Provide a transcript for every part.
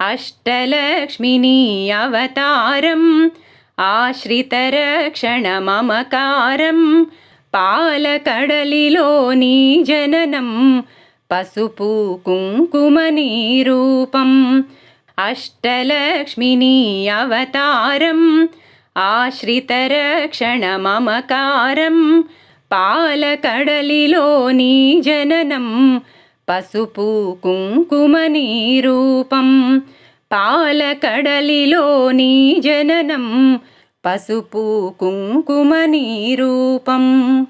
अष्टलक्ष्मिनी अवतारम् आश्रितरक्षण ममकारं पालकडलिलोनिजनम् पशुपूकुङ्कुमनीरूपम् अष्टलक्ष्मिनी अवतारम् आश्रितरक्षण ममकारम् पालकडलिलोनीजनम् పసుపు కుంకుమనీ రూపం పాలకడలిలోని జననం పసుపు కుంకుమనీ రూపం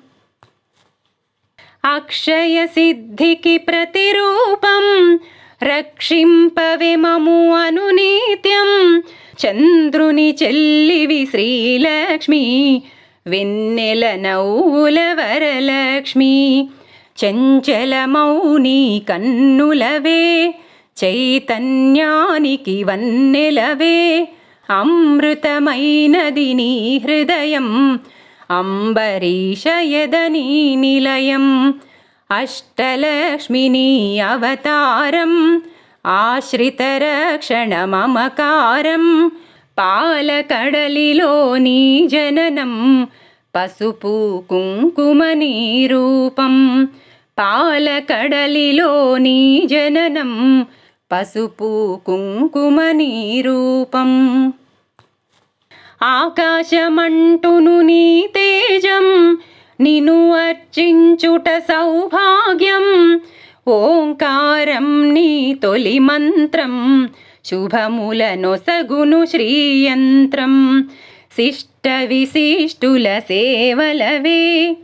అక్షయ సిద్ధికి ప్రతిరూపం రక్షింపవే మము అనునిత్యం చంద్రుని చెల్లివి శ్రీలక్ష్మి వెన్నెల నవ్వుల వరలక్ష్మి. చంచల మౌని కన్నులవే చైతన్యానికి వన్నెలవే అమృతమైనది నీ హృదయం అంబరీషయదని నిలయం అష్టలక్ష్మిని అవతారం ఆశ్రితరక్షణమమకారం పాలకడలిలోని జననం పసుపు కుంకుమ రూపం పాలకడలిలోని జననం పసుపు కుంకుమ రూపం ఆకాశమంటును నీ తేజం నిను అర్చించుట సౌభాగ్యం. ఓంకారం నీ తొలి మంత్రం శుభములనొసగును శ్రీయంత్రం. శిష్ట విశిష్టుల సేవలవే.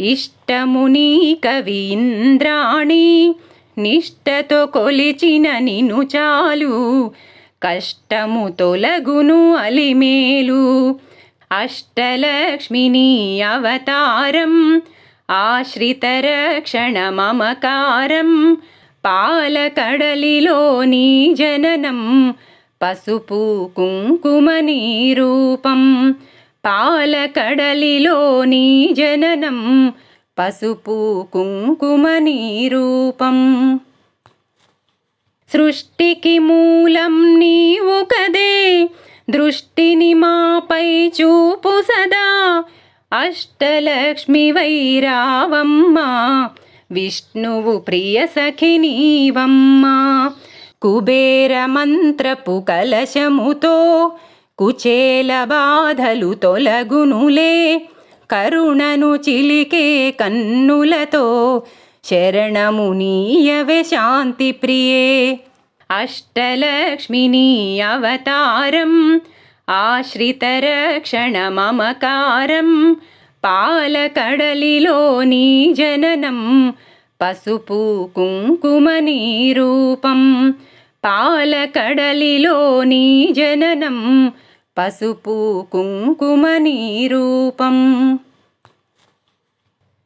ఇష్టము నీ కవి ఇంద్రాణి నిష్టతో కొలిచిన నిను చాలు. కష్టము తొలగును అలిమేలు. అష్టలక్ష్మిని అవతారం ఆశ్రితరక్షణమమకారం పాలకడలిలోని జననం పసుపు కుంకుమనీ రూపం పాలకడలిలోని జననం పసుపు కుంకుమనీ రూపం సృష్టికి మూలం నీవు కదే దృష్టిని మాపై చూపు సదా. అష్టలక్ష్మి వైరావమ్మ విష్ణువు ప్రియ సఖినీవమ్మ కుబేర మంత్రపు కలశముతో కుచేల బాధలు తొలగునులే. కరుణను చిలికే కన్నులతో శరణము నీయవే శాంతి ప్రియే. అష్టలక్ష్మిని అవతారం ఆశ్రితరక్షణ మమకారం పాలకడలిలో నీ జననం పసుపు కుంకుమనీ రూపం. పాలకడలిలోని జననం పసుపు కుంకుమ రూపం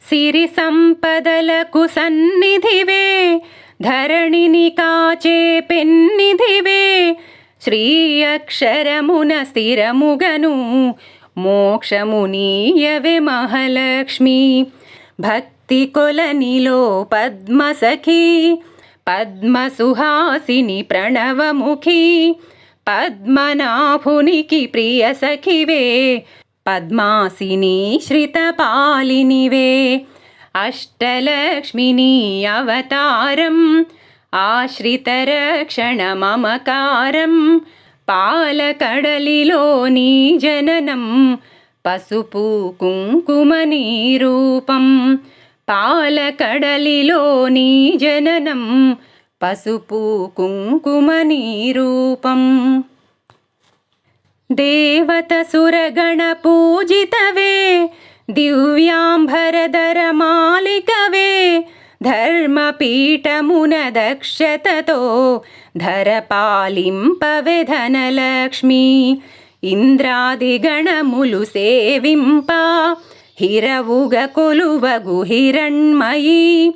సిరి సంపదలకు సన్నిధివే ధరణిని కాచే పెన్నిధివే. శ్రీ అక్షరమున స్థిరముగను మోక్షమునీయవే మహాలక్ష్మి. భక్తి కొలనిలో పద్మసఖీ पद्मसुहासिनि प्रणवमुखी। पद्मनाभुनिकि प्रियसखिवे पद्मासिनी श्रितपालिनिवे अष्टलक्ष्मिनी अवतारम्। आश्रितरक्षणममकारम्। पालकडलिलोनीजननं पशुपुकुङ्कुमनीरूपम्। కుంకుమనీ రూపం పాలకడలిలోని జననం పసుపు కుంకుమనీ రూపం దేవత సురగణ పూజితవే దివ్యాంబరధర మాలికవే ధర్మపీఠమున దక్షతతో ధర పాలింపవే ధనలక్ష్మి ఇంద్రాది గణములు సేవింప హిరవుగ కొలువగు హిరణ్మయి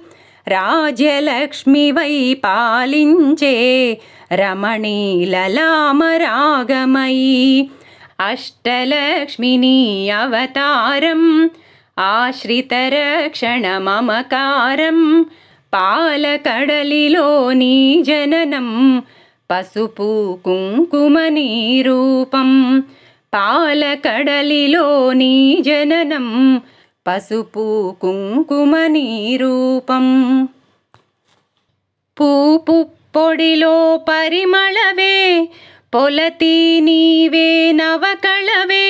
రాజ్యలక్ష్మి వై పాలించే రమణీలలామరాగమయీ. అష్టలక్ష్మిని అవతారం ఆశ్రితరక్షణమమకారం పాలకడలిలోని జననం పసుపు కుంకుమ రూపం. పాలకడలిలో నీ జననం పసుపు కుంకుమ నీ రూపం పూపు పొడిలో పరిమళవే పొలతి నీవే నవకళవే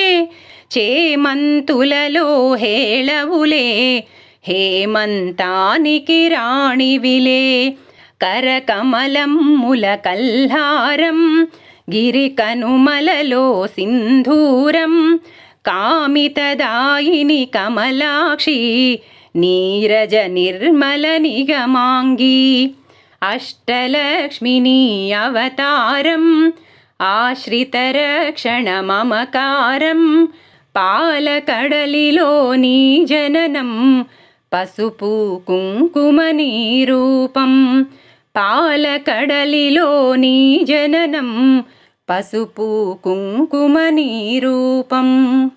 చేమంతులలో హేళవులే హేమంతానికి రాణివిలే కరకమలం ముల కల్హారం గిరికనుమలలో సింధూరం కామితదాయిని కమలాక్షి నీరజ నిర్మల నిగమాంగీ అష్టలక్ష్మిని అవతారం ఆశ్రితరక్షణ మమకారం పాలకడలిలో నీ జననం పసుపు కుంకుమ నీ రూపం పాలకడలిలో నీ జననం పసుపు కుంకుమ నీ రూపం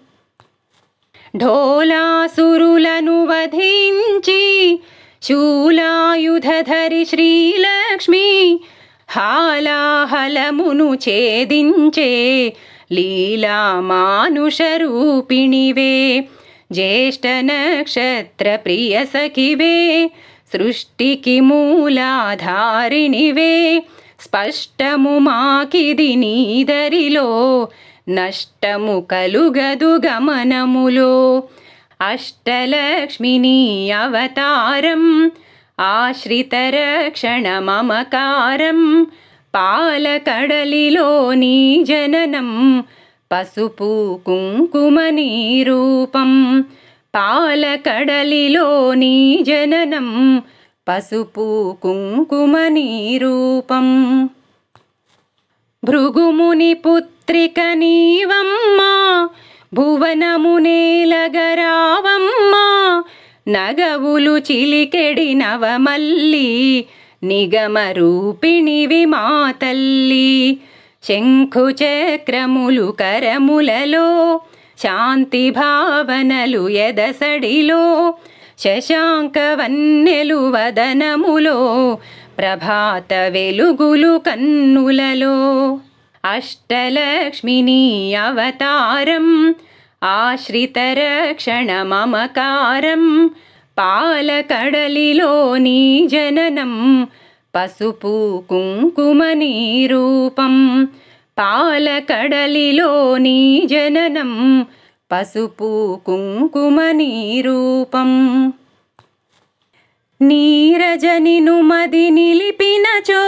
ఢోలాసురులను వధించి శూలాయుధరి శ్రీలక్ష్మి హాలాహలమును ఛేదించే లీలా మానుష రూపిణివే జ్యేష్ఠ నక్షత్ర ప్రియ సఖివే సృష్టికి మూలాధారిణివే. స్పష్టము మాకిది నీదరిలో నష్టము కలుగదు గమనములో. అష్టలక్ష్మిని అవతారం ఆశ్రితరక్షణ మమకారం పాలకడలిలో నీ జననం పసుపు కుంకుమ నీ రూపం పాలకడలిలో నీ జననం పసుపు కుంకుమ నీరూపం. భృగుముని పుత్రిక నీవమ్మా భువనమునేలగరావమ్మా నగవులు చిలికెడి నవమల్లి నిగమ రూపిణివి మా తల్లి. శంఖు చక్రములు కరములలో శాంతి భావనలు ఎదసడిలో శశాంక వన్నెలు వదనములో ప్రభాత వెలుగులు కన్నులలో. అష్టలక్ష్మిని అవతారం ఆశ్రితరక్షణ మమకారం పాలకడలిలో నీ జననం పసుపు కుంకుమ నీ రూపం పాలకడలిలో నీ జననం పసుపు కుంకుమ నీరూపం. నీరజనిను మది నిలిపినచో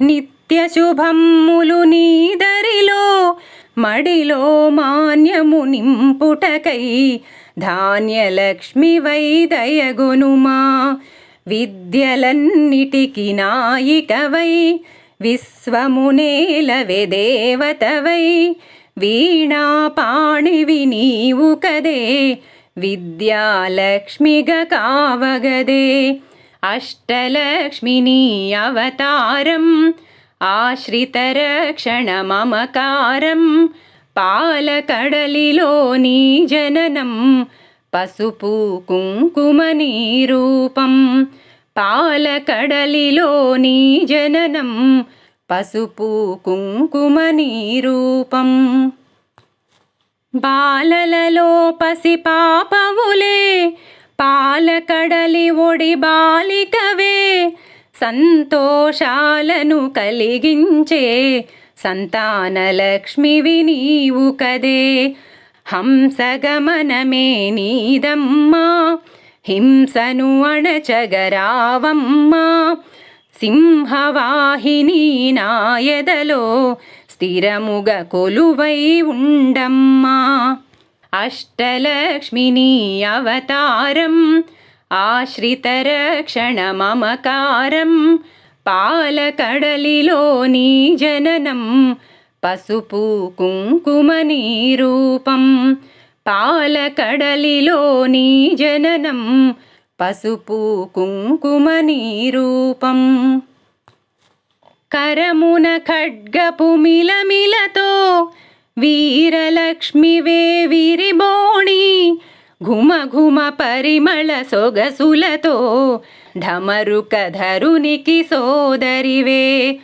నిత్య శుభమ్ములు నీదరిలో మడిలో మాన్యము నింపుటకై ధాన్యలక్ష్మి వైదయగునుమా. విద్యలన్నిటికి నాయికవై విశ్వమునేలవే దేవతవై వీణా పాణివి నీవు కదే విద్యాలక్ష్మిగా కావగదే అష్టలక్ష్మిని అవతారం ఆశ్రితరక్షణ మమకారం పాలకడలిలో నీ జననం పసుపు కుంకుమ బాలలలో పసి పాపవులే పాలకడలి ఒడి బాలికవే సంతోషాలను కలిగించే సంతానలక్ష్మివి నీవు కదే. హంసగమనమే నీదమ్మా హింసను అణచగరావమ్మా సింహవాహిని నాయదలో స్థిరముగ కొలువై ఉండమ్మా. అష్టలక్ష్మిని అవతారం ఆశ్రితరక్షణ మమకారం పాలకడలిలో నీ జననం పసుపు కుంకుమ నీ రూపం పాలకడలిలో నీ జననం పసుపు కుంకుమ నీ రూపం కరమున ఖడ్గపు మిలమిలతో వీరలక్ష్మి వేవిరిబోణి ఘుమ ఘుమ పరిమళ సొగసులతో ఢమరుక ధరునికి సోదరివే.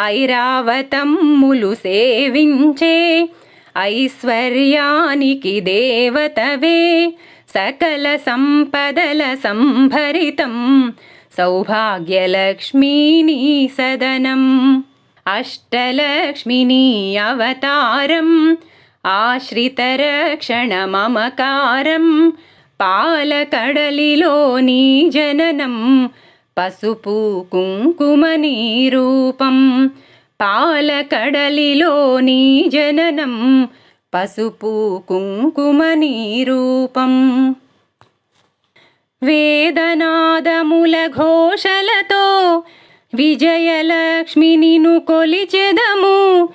ఐరావతమ్ములు సేవించే ఐశ్వర్యానికి దేవతవే. సకల సంపదల సంభరితం सौभाग्यलक्ष्मीनी सदनम् अष्टलक्ष्मिनी अवतारम् आश्रितरक्षणममकारं पालकडलिलोनीजननं पशुपूकुंकुमनीरूपं पालकडलिलोनीजननं पशुपूकुं कुङ्कुमनीरूपम् వేదనాదముల ఘోషలతో విజయలక్ష్మినిను కొలిచెదము.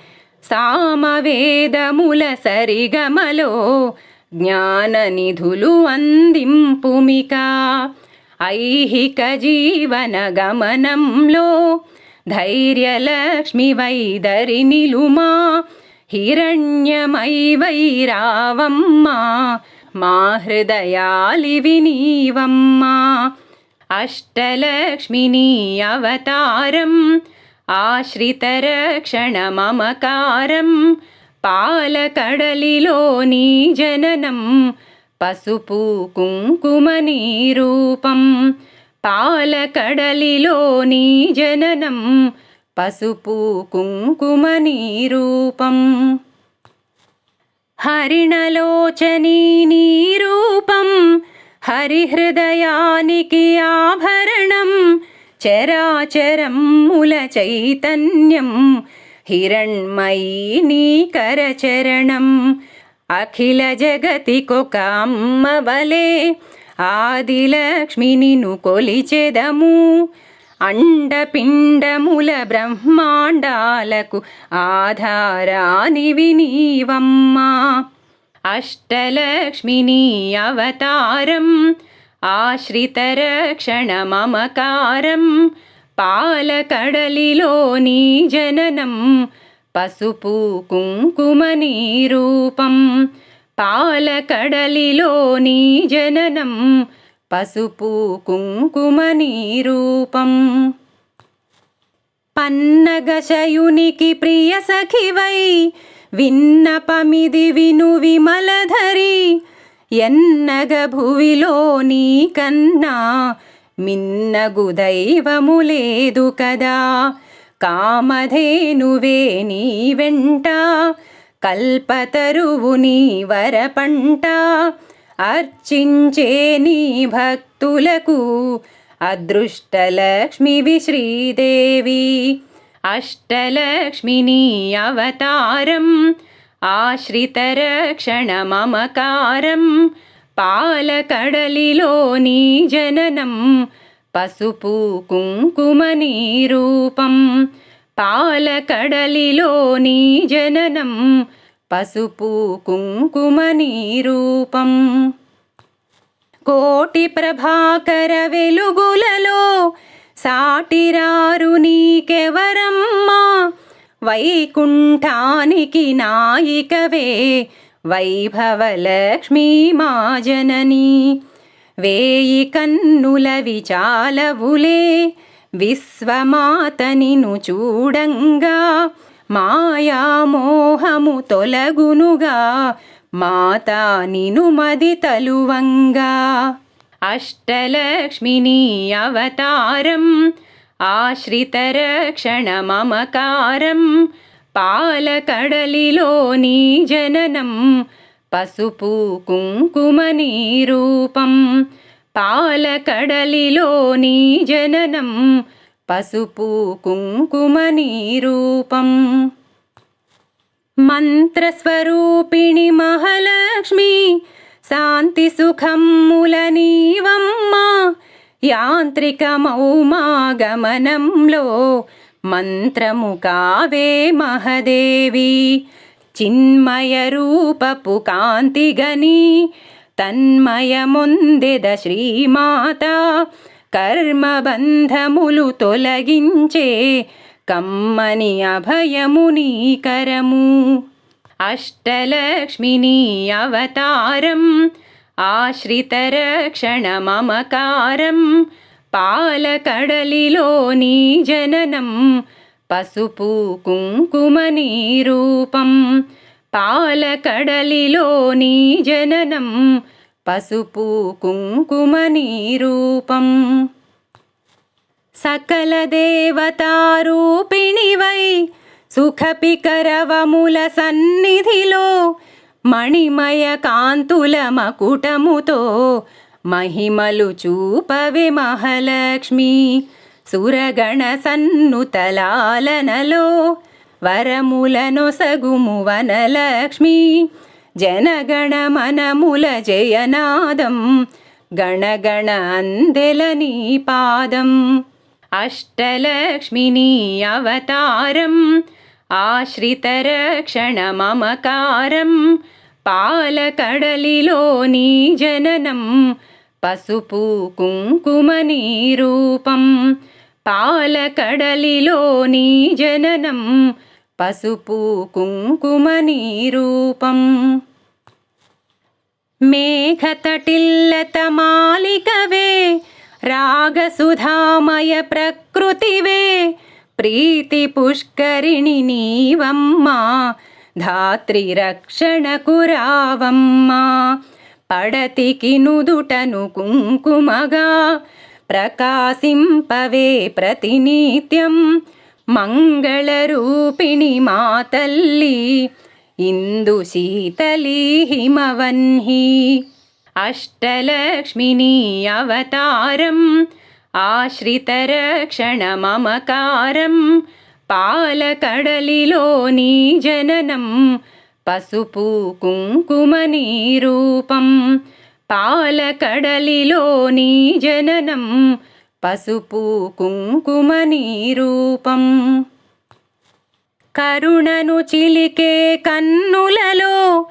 సామవేదముల సరిగమలో జ్ఞాననిధులు అందింపుమిక. ఐహిక జీవన గమనంలో ధైర్యలక్ష్మి వైదరి నిలుమా. హిరణ్యమై వైరావమ్మా. మా హృదయాలివి నీవమ్మా అష్టలక్ష్మిని అవతారం ఆశ్రితరక్షణ ఆశ్రితరక్షణమమకారం పాలకడలిలోని జననం పసుపు కుంకుమని రూపం పాలకడలిలోని జననం పసుపు కుంకుమని రూపం హరిణలోచనీ నీ రూపం హరిహృదయానికి ఆభరణం చరాచరం చరాచరముల చైతన్యం హిరణ్మయీ నీ కరచరణం అఖిల జగతికొక అమ్మ వలే ఆదిలక్ష్మిని కొలిచెదము అండపిండముల బ్రహ్మాండాలకు ఆధారానివి నీవమ్మా అష్టలక్ష్మిని అవతారం ఆశ్రితరక్షణ మమకారం పాలకడలిలో నీ జననం పసుపు కుంకుమ నీ రూపం పాలకడలిలో నీ జననం పసుపు కుంకుమని రూపం పన్నగశయునికి ప్రియ సఖివై విన్నపమిది విను విమలధరి. ఎన్నగ భువిలో నీ కన్నా మిన్నగు దైవము లేదు కదా. కామధేనువే నీ వెంట కల్పతరువు నీ వరపంట అర్చించే నీ భక్తులకు అదృష్టలక్ష్మివి శ్రీదేవి అష్టలక్ష్మిని అవతారం ఆశ్రితరక్షణ మమకారం పాలకడలిలో నీ జననం పసుపు కుంకుమ నీ రూపం పాలకడలిలో నీ జననం పసుపు కుంకుమని రూపం కోటి ప్రభాకర వెలుగులలో సాటిరారు నీకెవరమ్మా? వైకుంఠానికి నాయికవే వైభవలక్ష్మీ మా జనని. వేయి కన్నుల విచాలవులే విశ్వమాతనిను చూడంగా మాయామోహము తొలగునుగా మాతా నిను మది తలువంగా. అష్టలక్ష్మిని అవతారం ఆశ్రితరక్షణ మమకారం పాలకడలిలో నీ జననం పసుపు కుంకుమ నీ రూపం పాలకడలిలో నీ జననం పసుపు కుంకుమని రూపం మంత్రస్వరూపిణి మహాలక్ష్మి శాంతి సుఖమ్ముల నీవమ్మా. యాంత్రికమౌమాగమనంలో మంత్రము కావే మహదేవి. చిన్మయ రూపపు కాంతిగని తన్మయముందెద శ్రీమాత. కర్మబంధములు తొలగించే కమ్మని అభయముని కరము. అష్టలక్ష్మిని అవతారం ఆశ్రితరక్షణ ఆశ్రితరక్షణమమకారం పాలకడలిలోని జననం పసుపు కుంకుమ రూపం పాలకడలిలో నీ జననం పసుపు కుంకుమ రూపం సకల దేవతారూపిణివై సుఖపికరవముల సన్నిధిలో మణిమయ కాంతుల మకుటముతో మహిమలు చూపవే మహాలక్ష్మి. సురగణ సన్నుతలాలనలో వరములనొసగుము వనలక్ష్మి. जनगणमनमूलजयनादं गणगणनन्देलनीपादम् अष्टलक्ष्मिनी अवतारम् आश्रितरक्षणममकारम् पालकडलिलोनीजननं पशुपुकुङ्कुमनीरूपं पालकडलिलोनीजनम् పసుపు కుంకుమ రూపం మేఘతటిల్లతమాలికవే రాగసుధామయ ప్రకృతివే. ప్రీతి పుష్కరిణి నీవమ్మా ధాత్రి రక్షణకు రావమ్మా. పడతికి నుదుటను కుంకుమగా ప్రకాశింపవే ప్రతినిత్యం. मङ्गलरूपिणि मातल्ली इन्दुशीतली हिमवह् अष्टलक्ष्मिनी अवतारम् आश्रितरक्षणममकारं पालकडलिलोनीजननं पशुपुकुङ्कुमनीरूपं पालकडलिलोनीजनम् పసుపు కుంకుమ రూపం కరుణను చిలికే కన్నులలో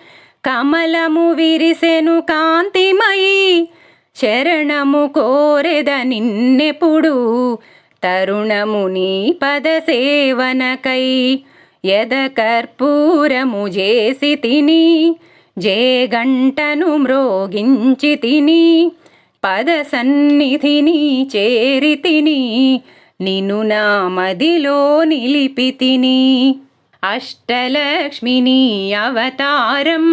కమలము విరిసెను కాంతిమయి. శరణము కోరెద నిన్నెప్పుడు తరుణము నీ పద సేవనకై. యద కర్పూరము చేసి తిని జే గంటను మ్రోగించి తిని. పద సన్నిధిని చేరితిని నిన్ను నా మదిలో నిలిపి తిని అష్టలక్ష్మిని అవతారం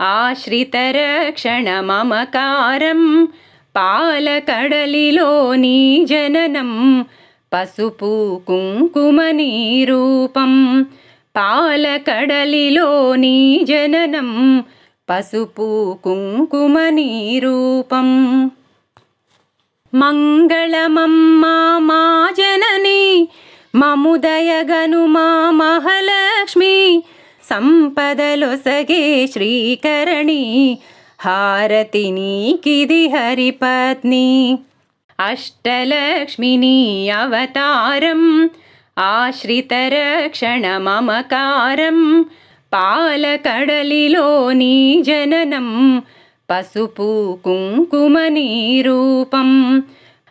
ఆశ్రితరక్షణ మమకారం పాలకడలిలో నీ జననం పసుపు కుంకుమ రూపం పాలకడలిలో నీ జననం పసుపు కుంకుమ రూపం మంగళమమ్మా మా జనని మముదయగను మా మహాలక్ష్మి సంపదలొసగే శ్రీకరణి హారతి నీకిది హరిపత్ని అష్టలక్ష్మిని అవతారం ఆశ్రితరక్షణ మమకారం పాలకడలిలో నీ జననం పసుపు కుంకుమ రూపం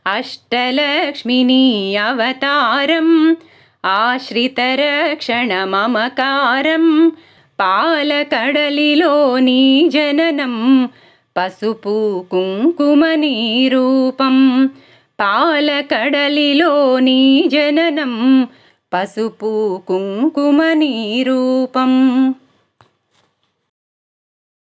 అష్టలక్ష్మిని అవతారం ఆశ్రితరక్షణ మమకారం పాలకడలిలో నీ జననం పసుపు కుంకుమ రూపం పాలకడలిలో నీ జననం పసుపు కుంకుమ రూపం.